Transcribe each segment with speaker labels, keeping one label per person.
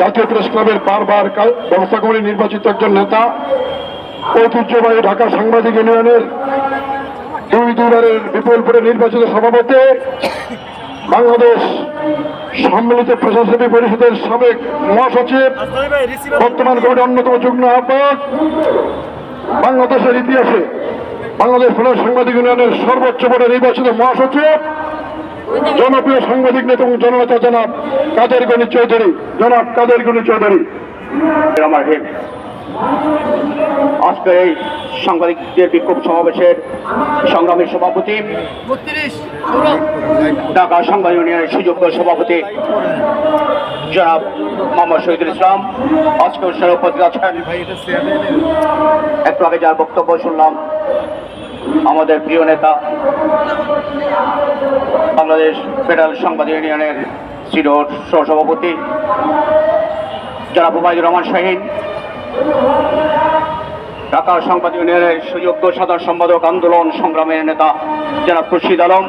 Speaker 1: জাতীয় প্রেস ক্লাবের বারবার ব্যবস্থা করে নির্বাচিত একজন নেতা, ঐতিহ্যবাহী ঢাকা সাংবাদিক ইউনিয়নের দুই দুবারের বিপুলপুরে নির্বাচিত সভাপতি, বাংলাদেশ সম্মিলিত প্রশাসনী পরিষদের সাবেক মহাসচিব, বর্তমান কমিটির অন্যতম যুগ্ম আহ্বায়ক, বাংলাদেশের ইতিহাসে বাংলাদেশ সাংবাদিক ইউনিয়নের সর্বোচ্চ পদে নির্বাচিত মহাসচিব জনপ্রিয় সাংবাদিক নেতা জননেতা জনাব কাদের গণি চৌধুরী। জনাব কাদের গণি চৌধুরী।
Speaker 2: আমার হেড আজকে এই সাংবাদিকদের বিক্ষোভ সমাবেশের সংগ্রামী সভাপতি ঢাকা সংবাদ ইউনিয়নের সুযোগ্য সভাপতি জনাব মোহাম্মদ শহীদুল ইসলাম। আজকে অনুষ্ঠানে উপস্থিত আছেন। একটু আগে যার বক্তব্য শুনলাম আমাদের প্রিয় নেতা বাংলাদেশ ফেডারেল সংবাদ ইউনিয়নের সিডোর সহসভাপতি জনাব হুমায়ুর রহমান শাহিন, ঢাকা সংবাদ ইউনিয়নের সুযোগ্য সাধারণ সম্পাদক আন্দোলন সংগ্রামের নেতা জনাব খুরশিদ আলম,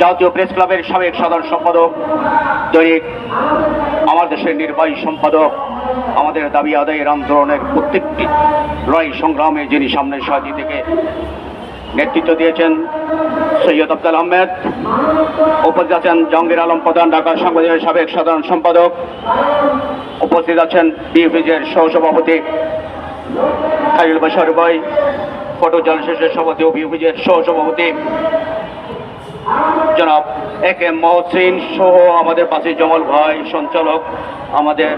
Speaker 2: জাতীয় প্রেস ক্লাবের সাবেক সাধারণ সম্পাদক, দৈনিক আমার দেশের নির্বাহী সম্পাদক, আমাদের দাবি আদায়ের আন্দোলনের প্রত্যেকটি লড়াই সংগ্রামে যিনি সামনের সাথী থেকে নেতৃত্ব দিয়েছেন সৈয়দ আব্দুল আহমেদ। উপস্থিত আছেন জঙ্গির আলম প্রধান ঢাকা সংবাদের সাবেক সাধারণ সম্পাদক। উপস্থিত আছেন বিএফিজের সহসভাপতি খাইল বাসার ভাই, ফটো জলশেষের সভাপতি ও বিএফিজের সহসভাপতি। জনাব এ কে মহসিন সহ আমাদের পাশে জমল ভাই, সঞ্চালক আমাদের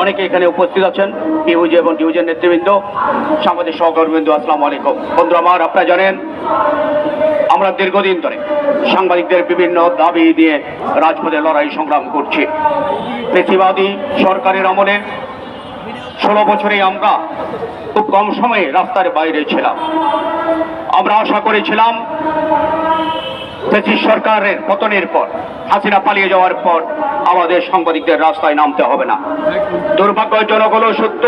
Speaker 2: অনেকে এখানে উপস্থিত আছেন ডিউজি এবং ডিউজের নেতৃবৃন্দ, সাংবাদিক সহকর্মীবৃন্দ, আসসালামু আলাইকুম। বন্ধু আমার আপনারা জানেন, আমরা দীর্ঘদিন ধরে সাংবাদিকদের বিভিন্ন দাবি দিয়ে রাজপথে লড়াই সংগ্রাম করছি। পেশিবাদী সরকারের আমলে ষোলো বছরে আমরা খুব কম সময়ে রাস্তার বাইরে ছিলাম। আমরা আশা করেছিলাম, ব্রিটিশ সরকারের পতনের পর, হাসিনা পালিয়ে যাওয়ার পর আমাদের সাংবাদিকদের রাস্তায় নামতে হবে না। দুর্ভাগ্যজনক হলো সত্য,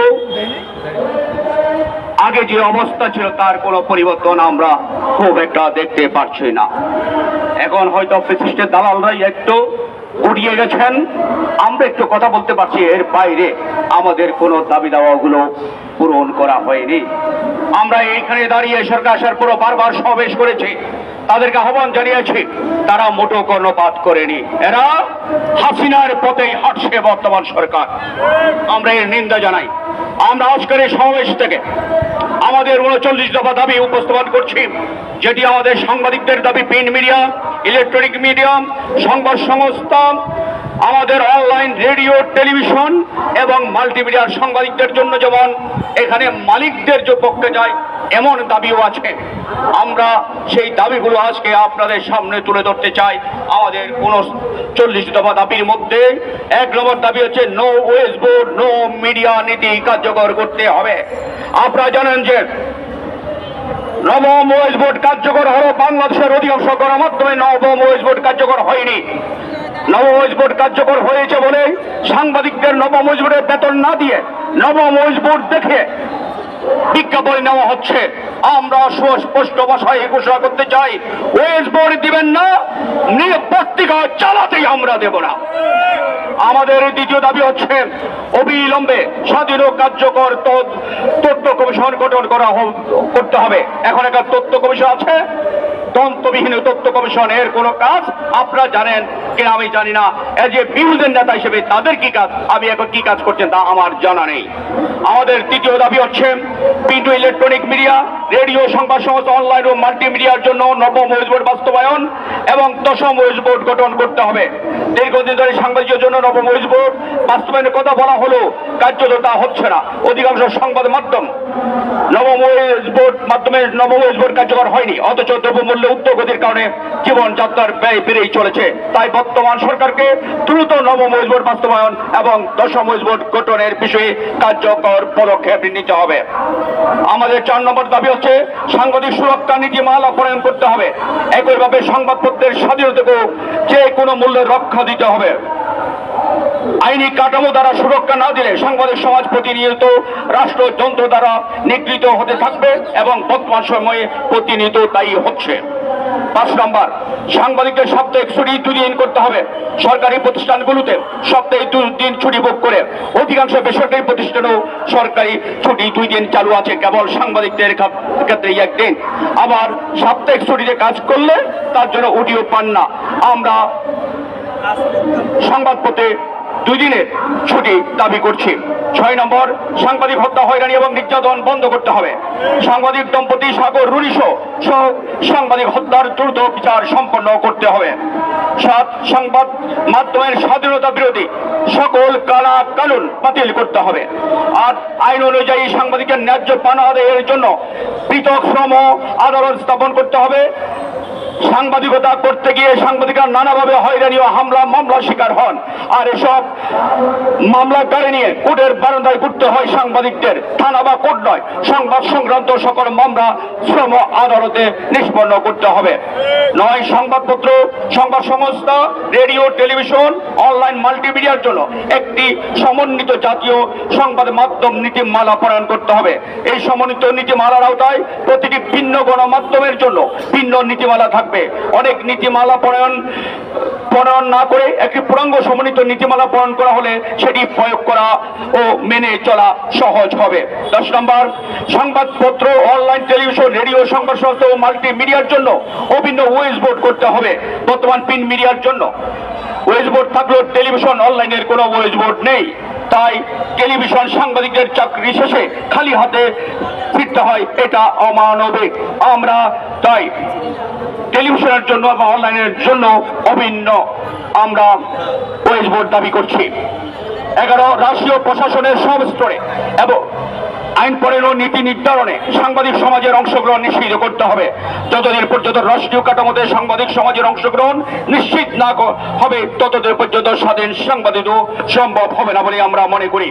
Speaker 2: আগে যে অবস্থা ছিল তার কোনো পরিবর্তন আমরা খুব একটা দেখতে পারছি না। এখন হয়তো ব্রিটিশের দালালরাই একটু উড়িয়ে গেছেন। আমরা একটু কথা বলতে পারছি, এর বাইরে আমাদের কোনো দাবি দাওয়াগুলো পূরণ করা হয়নি। আমরা এইখানে দাঁড়িয়ে সরকার আসার পরও বারবার সমাবেশ করেছি, তাদেরকে আহ্বান জানিয়েছি তারা মোটো কর্ণপাত করেনি। এরা হাসিনার পথেই হাঁটছে বর্তমান সরকার। আমরা এর নিন্দা জানাই। আমরা আজকের এই সমাবেশ থেকে আমাদের উনচল্লিশ দফা দাবি উপস্থাপন করছি, যেটি আমাদের সাংবাদিকদের দাবি, প্রিন্ট মিডিয়া, ইলেকট্রনিক মিডিয়া, সংবাদ সংস্থা আমাদের অনলাইন রেডিও, টেলিভিশন এবং মাল্টিমিডিয়ার সাংবাদিকদের জন্য যেমন এখানে মালিকদের যে পক্ষে যায় এমন দাবিও আছে। আমরা সেই দাবিগুলো আজকে আপনাদের সামনে তুলে ধরতে চাই। আমাদের উনচল্লিশ দফা দাবির মধ্যে এক নম্বর দাবি হচ্ছে no wage board no media নীতি কার্যকর করতে হবে। আপনারা জানেন যে নবম ওয়েস বোর্ড কার্যকর হলো বাংলাদেশের অধিকাংশ গণমাধ্যমে নবম ওয়েস বোর্ড কার্যকর হয়নি। নবম ওয়েস কার্যকর হয়েছে বলে সাংবাদিকদের নবম ওয়েস বোর্ডের বেতন না দিয়ে নবম ওয়েস বোর্ড দেখে বিজ্ঞাপন নেওয়া হচ্ছে। আমরা সুস্পষ্ট ভাষায় ঘোষণা করতে চাই ওয়েস বোর্ড দিবেন না পত্রিকা চালাতেই আমরা দেব না। আমাদের দ্বিতীয় দাবি হচ্ছে, অবিলম্বে স্বাধীন কার্যকর তথ্য- কমিশন গঠন করা করতে হবে। এখন একটা তথ্য কমিশন আছে তন্ত্রবিহীন তথ্য কমিশন এর কোনো কাজ? আপনারা জানেন কিনা আমি জানি না। এজ এ বিরোধী নেতা হিসেবে তাদের কি কাজ? আমি এখন কি কাজ করছেন তা আমার জানা নেই। আমাদের তৃতীয় দাবি হচ্ছে প্রিন্ট ইলেকট্রনিক মিডিয়া রেডিও সংবাদ সংস্থা অনলাইন ও মাল্টিমিডিয়ার জন্য নবম ওয়েজ বোর্ড বাস্তবায়ন এবং দশম ওয়েজ বোর্ড গঠন করতে হবে। দীর্ঘদিন ধরে সাংবাদিকের জন্য নবম ওয়েজ বোর্ড বাস্তবায়নের কথা বলা হলো কার্যত তা হচ্ছে না। অধিকাংশ সংবাদ মাধ্যম নবম ওয়েজ বোর্ড মাধ্যমে নবম বোর্ড কার্যকর হয়নি, অথচ কারণে জীবনযাত্রার ব্যয় বেড়েই চলেছে। তাই বর্তমান সরকারকে দ্রুত বাস্তবায়ন এবং বিষয়ে কার্যকর পদক্ষেপ নিতে হবে। আমাদের চার নম্বর দাবি হচ্ছে, সাংবাদিক সুরক্ষা নীতিমালা প্রণয়ন করতে হবে। একইভাবে সংবাদপত্রের স্বাধীনতাকেও যে কোনো মূল্যে রক্ষা দিতে হবে। আইনি কাঠামো দ্বারা সুরক্ষা না দিলে সাংবাদিক সমাজ প্রতিনিয়ত রাষ্ট্রযন্ত্র দ্বারা নিগৃহীত হতে থাকবে এবং বর্তমান সময়ে প্রতিনিয়ত তাই হচ্ছে। পাঁচ নম্বর, সাংবাদিকদের সাপ্তাহিক ছুটি দুই দিন করতে হবে। সরকারি প্রতিষ্ঠানগুলোতে সপ্তাহে দিন ছুটি ভোগ করে অধিকাংশ বেসরকারি প্রতিষ্ঠানেও সরকারি ছুটি দুই দিন চালু আছে, কেবল সাংবাদিকদের ক্ষেত- ক্ষেত্রে একদিন আবার সাপ্তাহিক ছুটিতে কাজ করলে তার জন্য অডিও পান না। আমরা সংবাদপত্রে দুই দিনের ছুটি দাবি করছি। ছয় নম্বর, সাংবাদিক হত্যা, হয়রানি এবং নির্যাতন বন্ধ করতে হবে। সাংবাদিক দম্পতি সাগর রুনিশ সহ সাংবাদিক হত্যার দ্রুত বিচার সম্পন্ন করতে হবে। সাত, সংবাদ মাধ্যমের স্বাধীনতা বিরোধী সকল কালা কানুন বাতিল করতে হবে। আর আইন অনুযায়ী সাংবাদিকের ন্যায্য পান আদায়ের জন্য পৃথক শ্রম আদালত স্থাপন করতে হবে। সাংবাদিকতা করতে গিয়ে সাংবাদিকরা নানাভাবে হয়রানি ও হামলা মামলা শিকার হন। আর এসব মামলা গাড়ি নিয়ে কোর্টের বারান্দায় ঘুরতে হয় সাংবাদিকদের। থানা বা কোর্ট নয়, সংবাদ সংক্রান্ত সকল মামলা শ্রম আদালতে নিষ্পন্ন করতে হবে। নয়, সংবাদপত্র, সংবাদ সংস্থা, রেডিও, টেলিভিশন, অনলাইন মাল্টিমিডিয়ার জন্য একটি সমন্বিত জাতীয় সংবাদ মাধ্যম নীতিমালা প্রণয়ন করতে হবে। এই সমন্বিত নীতিমালার আওতায় প্রতিটি ভিন্ন গণমাধ্যমের জন্য ভিন্ন নীতিমালা থাকবে। অনেক নীতিমালা প্রণয়ন প্রণয়ন না করে একটি পূর্ণাঙ্গ সমন্বিত নীতিমালা প্রণয়ন করা হলে সেটি প্রয়োগ করা ও মেনে চলা সহজ হবে। দশ নম্বর, সংবাদপত্র, অনলাইন টেলিভিশন, রেডিও সংবাদ সংস্থা ও মাল্টিমিডিয়ার জন্য অভিন্ন ওয়েস বোর্ড করতে হবে। বর্তমান প্রিন্ট মিডিয়ার জন্য। ওয়েজ বোর্ড থাকলেও টেলিভিশন অনলাইনের কোনো ওয়েজ বোর্ড নেই। তাই টেলিভিশন সাংবাদিকদের চাকরি শেষে খালি হাতে ফিরতে হয়, এটা অমানবিক। আমরা তাই টেলিভিশনের জন্য এবং অনলাইনের জন্য অভিন্ন। আমরা ওয়েজ বোর্ড দাবি করছি। এগারো, রাষ্ট্রীয় প্রশাসনের সব স্তরে এবং আইন প্রণয়ন ও নীতি নির্ধারণে সাংবাদিক সমাজের অংশগ্রহণ নিশ্চিত করতে হবে। যতদিন পর্যন্ত রাষ্ট্রীয় কাঠামোতে সাংবাদিক সমাজের অংশগ্রহণ নিশ্চিত না হবে, ততদিন পর্যন্ত স্বাধীন সাংবাদিকও সম্ভব হবে না বলে আমরা মনে করি।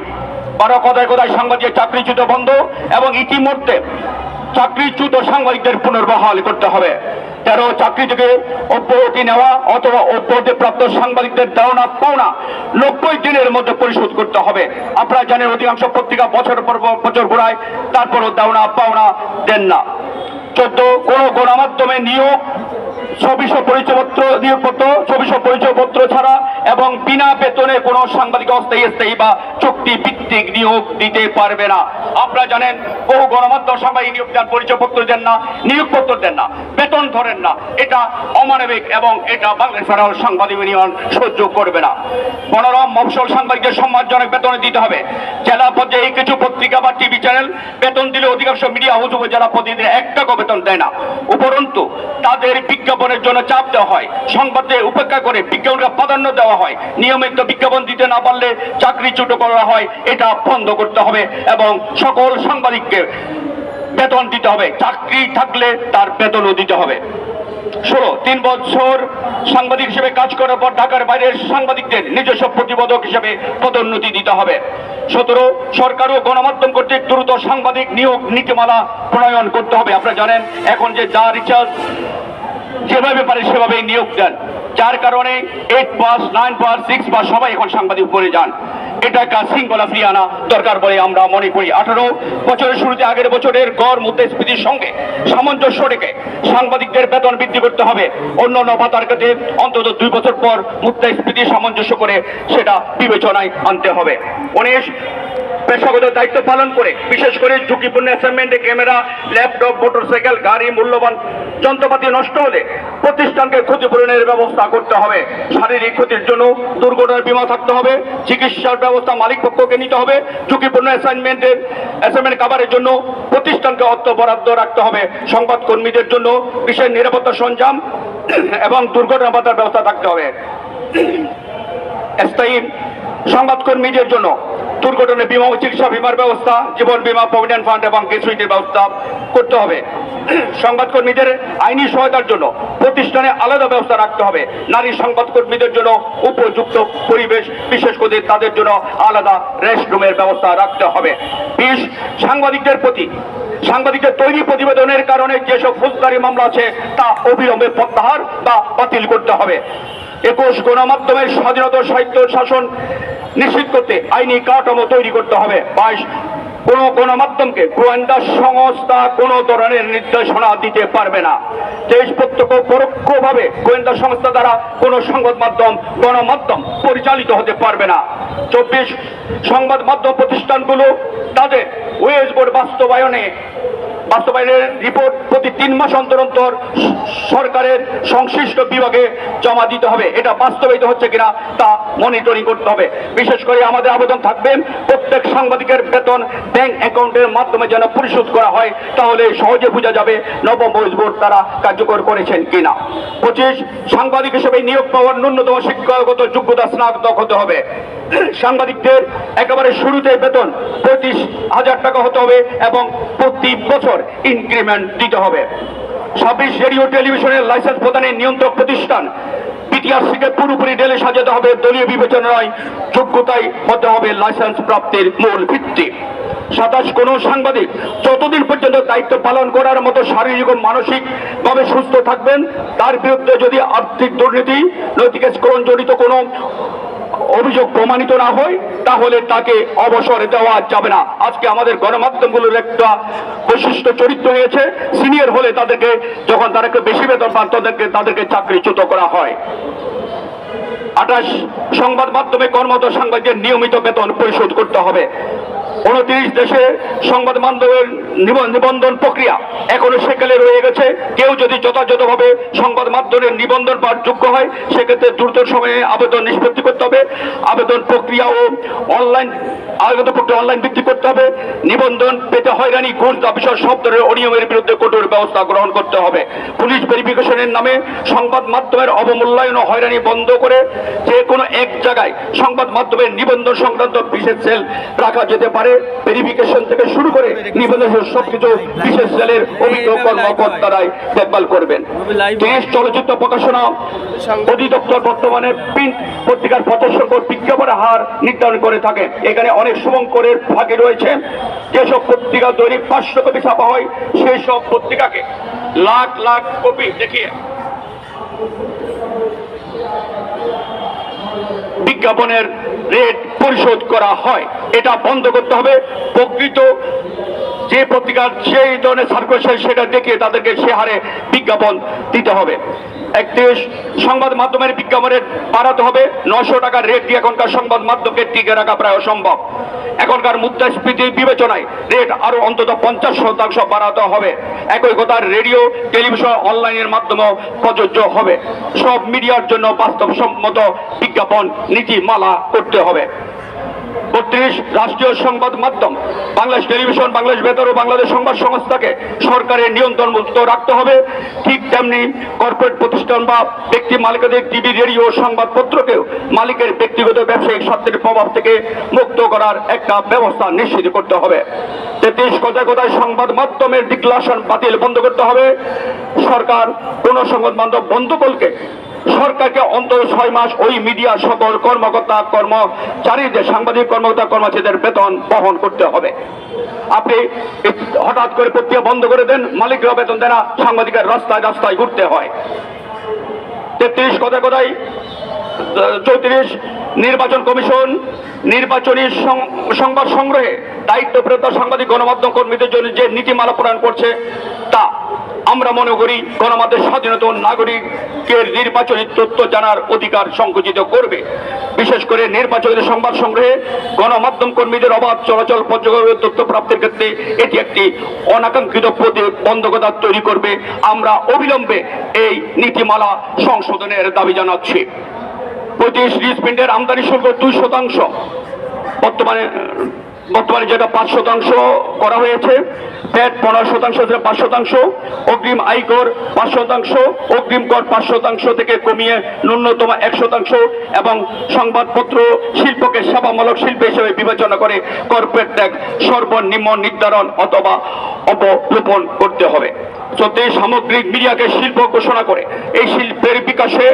Speaker 2: বারো কথায় কথায় সাংবাদিক চাকরিচ্যুত বন্ধ এবং ইতিমধ্যে চাকরিচ্যুত সাংবাদিকদের পুনর্বহাল করতে হবে। তেরো চাকরি থেকে অব্যাহতি নেওয়া অথবা অব্যাহতি প্রাপ্ত সাংবাদিকদের দেওয়া পাওনা নব্বই দিনের মধ্যে পরিশোধ করতে হবে। আপনারা জানেন অধিকাংশ পত্রিকা বছর পর বছর ঘোরায়, তারপরও দেওয়া পাওনা দেন না। চোদ্দ, কোন গণমাধ্যমে নিয়োগ ছবিশ পরিচয়পত্র ছবিশ পরিচয়পত্র ছাড়া এবং বিনা বেতনে কোনো সাংবাদিক অস্থায়ী স্থায়ী বা চুক্তি ভিত্তিক নিয়োগ দিতে পারবে না। আপনারা জানেন, বহু গণমাধ্যম সাংবাদিক নিয়োগ দেন, পরিচয়পত্র দেন না, নিয়োগপত্র দেন না, বেতন ধরেন না। এটা অমানবিক এবং এটা বাংলাদেশ ফেডারেল সাংবাদিক ইউনিয়ন সহ্য করবে না। মনোরম মফসল সাংবাদিকদের সম্মানজনক বেতন দিতে হবে। জেলা পর্যায়ে কিছু পত্রিকা বা টিভি চ্যানেল বেতন দিলে অধিকাংশ মিডিয়া হাউস উপজেলা প্রতিনিধি এক টাকা বেতন দেয় না। উপরন্তু, তাদের বিজ্ঞাপনের জন্য চাপ দেওয়া হয়। সংবাদে উপেক্ষা করে বিজ্ঞাপনকে প্রাধান্য দেওয়া হয়। নিয়মিত বিজ্ঞাপন দিতে না পারলে চাকরিচ্যুত করা হয়। এটা বন্ধ করতে হবে এবং সকল সাংবাদিককে বেতন দিতে হবে। চাকরি থাকলে তার বেতনও দিতে হবে। ষোলো, তিন বছর সাংবাদিক হিসেবে কাজ করার পর ঢাকার বাইরের সাংবাদিকদের নিজস্ব প্রতিবেদক হিসেবে পদোন্নতি দিতে হবে। সতেরো, সরকার ও গণমাধ্যম কর্তৃক দ্রুত সাংবাদিক নিয়োগ নীতিমালা প্রণয়ন করতে হবে। আপনারা জানেন, এখন যে যা রিচার্জ যেভাবে পারে সেভাবেই নিয়োগ দেন। যার কারণে eight pass nine pass six pass সবাই এখন সাংবাদিক পড়ে যান। এটা একটা শৃঙ্খলা ফিরিয়ে আনা দরকার বলে আমরা মনে করি। আঠারো বছরের শুরুতে আগের বছরের গড় মুদ্রাস্ফীতির সঙ্গে সামঞ্জস্য রেখে সাংবাদিকদের বেতন বৃদ্ধি করতে হবে। অন্য অন্য ভাতার কাছে অন্তত দুই বছর পর মুদ্রাস্ফীতি সামঞ্জস্য করে সেটা বিবেচনায় আনতে হবে। উনিশ পেশাগত দায়িত্ব পালন করে, বিশেষ করে ঝুঁকিপূর্ণ অ্যাসাইনমেন্টে ক্যামেরা ল্যাপটপ মোটরসাইকেল গাড়ি মূল্যবান যন্ত্রপাতি নষ্ট হলে প্রতিষ্ঠানকে ক্ষতিপূরণের ব্যবস্থা করতে হবে। শারীরিক ক্ষতির জন্য দুর্ঘটনার বীমা থাকতে হবে, চিকিৎসার ব্যবস্থা মালিক পক্ষকে নিতে হবে, ঝুঁকিপূর্ণ অ্যাসাইনমেন্টের অ্যাসাইনমেন্ট কাভারের জন্য প্রতিষ্ঠানকে অর্থ বরাদ্দ রাখতে হবে। সংবাদ কর্মীদের জন্য বিশেষ নিরাপত্তা সরঞ্জাম এবং দুর্ঘটনা ভাতার ব্যবস্থা থাকতে হবে। স্থায়ী সংবাদকর্মীদের জন্য। দুর্ঘটনা বিমা চিকিৎসা বীমার ব্যবস্থা, জীবন বীমা, প্রভিডেন্ট ফান্ড এবং গ্যাসুইটির ব্যবস্থা করতে হবে। সংবাদকর্মীদের আইনি সহায়তার জন্য প্রতিষ্ঠানে আলাদা ব্যবস্থা রাখতে হবে। নারী সংবাদকর্মীদের জন্য উপযুক্ত পরিবেশ, বিশেষ করে তাদের জন্য আলাদা রেস্টরুমের ব্যবস্থা রাখতে হবে। বিশ, সাংবাদিকদের প্রতি, সাংবাদিকদের তৈরি প্রতিবেদনের কারণে যেসব ফৌজদারি মামলা আছে, তা অবিলম্বে প্রত্যাহার বা বাতিল করতে হবে। একুশ, গণমাধ্যমের স্বাধীনতা সাহিত্য শাসন নিশ্চিত করতে আইনি কাঠামো তৈরি করতে হবে। বাইশ, কোনো গণমাধ্যমকে গোয়েন্দা সংস্থা কোনো ধরনের নির্দেশনা দিতে পারবে না। দেশ প্রত্যক্ষ পরোক্ষভাবে গোয়েন্দা সংস্থা দ্বারা কোনো সংবাদ মাধ্যম, গণমাধ্যম পরিচালিত হতে পারবে না। চব্বিশ, সংবাদ মাধ্যম প্রতিষ্ঠানগুলো তাদের ওয়েজ বোর্ড বাস্তবায়নে বাস্তবায়নের রিপোর্ট প্রতি তিন মাস অন্তর অন্তর সরকারের সংশ্লিষ্ট বিভাগে জমা দিতে হবে। এটা বাস্তবায়িত হচ্ছে কিনা তা মনিটরিং করতে হবে। বিশেষ করে আমাদের আবেদন থাকবেন প্রত্যেক সাংবাদিকের বেতন ব্যাংক অ্যাকাউন্টের মাধ্যমে যেন পরিশোধ করা হয়, তাহলে সহজে বোঝা যাবে নবম ওয়েজ বোর্ড তারা কার্যকর করেছেন কিনা। পঁচিশ, সাংবাদিক হিসেবে নিয়োগ পাওয়ার ন্যূনতম শিক্ষাগত যোগ্যতা স্নাতক হতে হবে। সাংবাদিকদের একেবারে শুরুতে বেতন পঁয়ত্রিশ হাজার টাকা হতে হবে এবং প্রতি বছর ইনক্রিমেন্ট দিতে হবে। ছাব্বিশ রেডিও, টেলিভিশনের লাইসেন্স প্রদানের নিয়ন্ত্রক প্রতিষ্ঠান বিটিআরসিকে পুরোপুরি ডেলে সাজাতে হবে। দলীয় বিবেচনা নয় যোগ্যতাই হতে হবে লাইসেন্স প্রাপ্তির মূল ভিত্তি। সাতাশ, কোনো সাংবাদিক যতদিন পর্যন্ত দায়িত্ব পালন করার মতো শারীরিক ও মানসিক ভাবে সুস্থ থাকবেন, তার বিরুদ্ধে যদি আর্থিক দুর্নীতি, নৈতিক স্করণ জড়িত কোনো অভিযোগ প্রমাণিত না হয়, তাহলে তাকে অবসর দেওয়া যাবে না। আজকে আমাদের গণমাধ্যমগুলোর একটা বৈশিষ্ট্য চরিত্র হয়েছে। সিনিয়র হলে তাদেরকে, যখন তাদেরকে বেশি বেতন পান, তাদেরকে তাদেরকে চাকরিচ্যুত করা হয়। আঠাশ সংবাদ মাধ্যমে কর্মরত সাংবাদিকদের নিয়মিত বেতন পরিশোধ করতে হবে। উনত্রিশ দেশে সংবাদ মাধ্যমের নিবন্ধন প্রক্রিয়া এখনও সেকালে রয়ে গেছে। কেউ যদি যথাযথভাবে সংবাদ মাধ্যমের নিবন্ধন পাওয়ার যোগ্য হয়, সেক্ষেত্রে দ্রুত সময়ে আবেদন নিষ্পত্তি করতে হবে। আবেদন প্রক্রিয়া ও অনলাইন, আবেদন প্রক্রিয়া অনলাইন বৃদ্ধি করতে হবে। নিবন্ধন পেতে হয়রানি, ঘুষ বিষয় সব ধরনের অনিয়মের বিরুদ্ধে কঠোর ব্যবস্থা গ্রহণ করতে হবে। পুলিশ ভেরিফিকেশনের নামে সংবাদ মাধ্যমের অবমূল্যায়ন ও হয়রানি বন্ধ করে যে কোনো এক জায়গায় সংবাদ মাধ্যমের নিবন্ধন সংক্রান্ত বিশেষ সেল রাখা যেতে পারে। ভেরিফিকেশন থেকে শুরু করে নিবন্ধন সবকিছু বিশেষ সেলের অভিজ্ঞ কর্মকর্তারাই দেখভাল করবেন। দেশ চলচ্চিত্র প্রকাশনা অধিদপ্তর বর্তমানে প্রিন্ট পত্রিকার প্রদর্শক বিজ্ঞাপনের হার নির্ধারণ করে থাকে। এখানে অনেক শুভঙ্করের ভাগে রয়েছে। যেসব পত্রিকা দৈনিক পাঁচশো কপি ছাপা হয় সেই সব পত্রিকাকে লাখ লাখ কপি দেখিয়ে বিজ্ঞাপনের রেট পরিশোধ করা হয়। এটা বন্ধ করতে হবে। প্রকৃত যে পত্রিকার সেই ধরনের সার্কুলেশন সেটা দেখে তাদেরকে সে হারে বিজ্ঞাপন দিতে হবে। একত্রিশ সংবাদ মাধ্যমের বিজ্ঞাপনের বাড়াতে হবে। নশো টাকার রেট দিয়ে এখনকার সংবাদ মাধ্যমকে টিকে রাখা প্রায় অসম্ভব। এখনকার মুদ্রাস্ফীতি বিবেচনায় রেট আরও অন্তত পঞ্চাশ শতাংশ বাড়াতে হবে। একই কথা, রেডিও, টেলিভিশন, অনলাইনের মাধ্যমেও প্রযোজ্য হবে। সব মিডিয়ার জন্য বাস্তবসম্মত বিজ্ঞাপন, নীতিমালা করতে হবে। বত্রিশ রাষ্ট্রীয় সংবাদ মাধ্যম। বাংলাদেশ টেলিভিশন, বাংলাদেশ বেতার ও বাংলাদেশ সংবাদ সংস্থাকে সরকারের নিয়ন্ত্রণ মুক্ত রাখতে হবে। ঠিক তেমনি কর্পোরেট প্রতিষ্ঠান বা ব্যক্তি মালিকাদের টিভি রেডিও, সংবাদপত্রকেও মালিকের ব্যক্তিগত ব্যবসায়িক স্বার্থের প্রভাব থেকে মুক্ত করার একটা ব্যবস্থা নিশ্চিত করতে হবে। তেত্রিশ কথায় কথায় সংবাদ মাধ্যমের ডিক্লারেশন বাতিল বন্ধ করতে হবে। সরকার কোন সংবাদ মাধ্যম বন্ধকলকে সরকারকে অন্তত ছয় মাস ওই মিডিয়া সকল কর্মকর্তা কর্মচারীদের সাংবাদিক, কর্মকর্তা, কর্মচারীদের বেতন বহন করতে হবে। আপনি হঠাৎ করে প্রক্রিয়া বন্ধ করে দেন মালিকরা বেতন দেন না, সাংবাদিকের রাস্তায় রাস্তায় ঘুরতে হয়। তেত্রিশ কথা কথাই চৌত্রিশ, নির্বাচন কমিশন, নির্বাচনী সংবাদ সংগ্রহে দায়িত্বপ্রাপ্ত সাংবাদিক গণমাধ্যম কর্মীদের জন্য যে নীতিমালা প্রণয়ন করছে, তা আমরা মনে করি গণমাধ্যমের স্বাধীনতা নাগরিকের নির্বাচনী তথ্য জানার অধিকার সংকুচিত করবে। বিশেষ করে নির্বাচনী সংবাদ সংগ্রহে গণমাধ্যম কর্মীদের অবাধ চলাচল পর্যবেক্ষণ তথ্য প্রাপ্তির ক্ষেত্রে এটি একটি অনাকাঙ্ক্ষিত প্রতিবন্ধকতা তৈরি করবে। আমরা অবিলম্বে এই নীতিমালা সংশোধনের দাবি জানাচ্ছি। পঁয়ত্রিশ রিসপ্রিন্টের আমদানি শুল্ক দুই শতাংশ। বর্তমানে বর্তমানে যেটা পাঁচ শতাংশ করা হয়েছে, প্যাট পনেরো শতাংশ থেকে পাঁচ শতাংশ, অগ্রিম আয়কর পাঁচ শতাংশ, অগ্রিম কর পাঁচ শতাংশ থেকে কমিয়ে ন্যূনতম এক শতাংশ এবং সংবাদপত্র শিল্পকে সেবামূলক শিল্প হিসেবে বিবেচনা করে কর্পোরেট ট্যাক্স সর্বনিম্ন নির্ধারণ অথবা অবলোপন করতে হবে। যাতে সামগ্রিক মিডিয়াকে শিল্প ঘোষণা করে। এই শিল্পের বিকাশে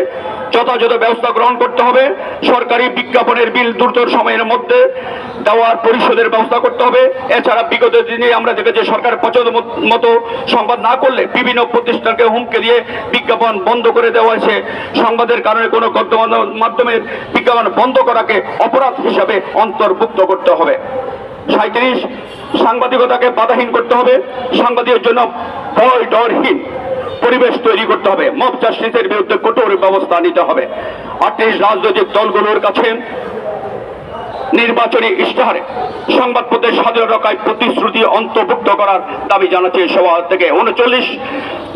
Speaker 2: যথাযথ ব্যবস্থা গ্রহণ করতে হবে। সরকারি বিজ্ঞাপনের বিল দ্রুত সময়ের মধ্যে দেওয়ার পরিশোধের ব্যবস্থা করতে হবে। এছাড়া বিগত দিনে আমরা দেখেছি সরকার পছন্দ মতো সংবাদ না করলে বিভিন্ন প্রতিষ্ঠানকে হুমকে দিয়ে বিজ্ঞাপন বন্ধ করে দেওয়া হয়েছে। সংবাদের কারণে কোনো মাধ্যমের বিজ্ঞাপন বন্ধ করাকে অপরাধ হিসাবে অন্তর্ভুক্ত করতে হবে। সাঁত্রিশ সাংবাদিকতাকে বাধাহীন করতে হবে। সাংবাদিকের জন্য ভয় পরিবেশ তৈরি করতে হবে। মব জাস্টিসের বিরুদ্ধে কঠোর ব্যবস্থা নিতে হবে। আটত্রিশ রাজনৈতিক দলগুলোর কাছে নির্বাচনী ইশতেহারে সংবাদপত্রের স্বাধীন রক্ষায় প্রতিশ্রুতি অন্তর্ভুক্ত করার দাবি জানাচ্ছে সভা থেকে। উনচল্লিশ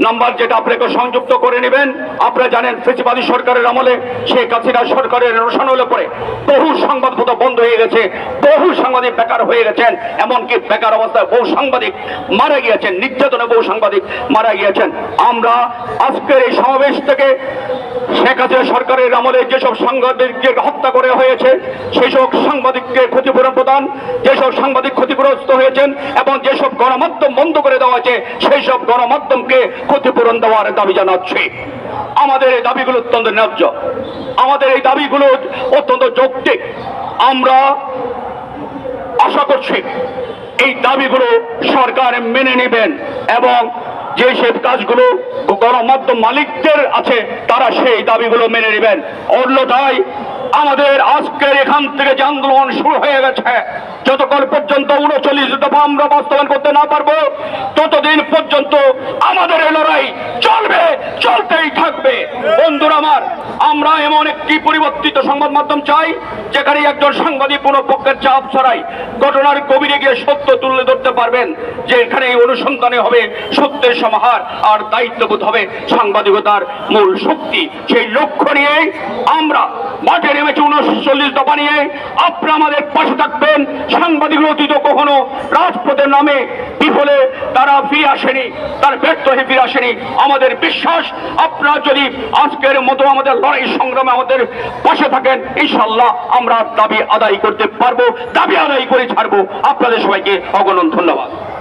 Speaker 2: নাম্বার যেটা আপনাকে সংযুক্ত করে নেবেন, আপনারা জানেন ফেসিবাদী সরকারের আমলে শেখ হাসিনা সরকারের রোশন হলে পরে বহু সংবাদপত্র বন্ধ হয়ে গেছে, বহু সাংবাদিক বেকার হয়ে গেছেন, এমনকি বেকার অবস্থায় বহু সাংবাদিক মারা গিয়েছেন, নির্যাতনে বহু সাংবাদিক মারা গিয়েছেন। আমরা আজকের এই সমাবেশ থেকে শেখ হাসিনা সরকারের আমলে যেসব সাংবাদিককে হত্যা করে হয়েছে সেই সব সাংবাদিককে ক্ষতিপূরণ প্রদান, যেসব সাংবাদিক ক্ষতিগ্রস্ত হয়েছেন এবং যেসব গণমাধ্যম বন্ধ করে দেওয়া হয়েছে সেই সব গণমাধ্যমকে ক্ষতিপূরণ দেওয়ার দাবি জানাচ্ছি। আমাদের এই দাবিগুলো অত্যন্ত ন্যায্য। আমাদের এই দাবিগুলো অত্যন্ত যৌক্তিক। আমরা আশা করছি এই দাবিগুলো সরকার মেনে নেবেন এবং যে সব কাজগুলো গণমাধ্যম মালিকদের আছে তারা সেই দাবিগুলো মেনে নেবেন। অন্যথায় আমাদের আজকের এখান থেকে যে আন্দোলন শুরু হয়ে গেছে যতক্ষণ পর্যন্ত উনচল্লিশ দফা আমরা বাস্তবায়ন করতে না পারব, ততদিন পর্যন্ত আমাদের এই লড়াই চলবে, চলতেই থাকবে। বন্ধুরা আমার, আমরা এমন একটি পরিবর্তিত সংবাদ মাধ্যম চাই, যেখানে একজন সাংবাদিক কোনো পক্ষের চাপ ছড়াই ঘটনার গভীরে গিয়ে সত্য তুলে ধরতে পারবেন, যে এখানে এই অনুসন্ধানে হবে সত্যের সমাহার আর দায়িত্ববোধ হবে সাংবাদিকতার মূল শক্তি। সেই লক্ষ্য নিয়ে আমরা মাঠে নেমেছি উনচল্লিশ দফা নিয়ে। আপনারা আমাদের পাশে থাকবেন। সাংবাদিক অতীত কখনো রাজপথের নামে বিফলে তারা ফিরে আসেনি, তার ব্যর্থ হয়ে ফিরে আসেনি। আমাদের বিশ্বাস, আপনারা যদি আজকের মতো আমাদের লড়াই সংগ্রামে আমাদের পাশে থাকেন ইনশাল্লাহ আমরা দাবি আদায় করতে পারব, দাবি আদায় করে ছাড়বো। আপনাদের সবাইকে অগণন ধন্যবাদ।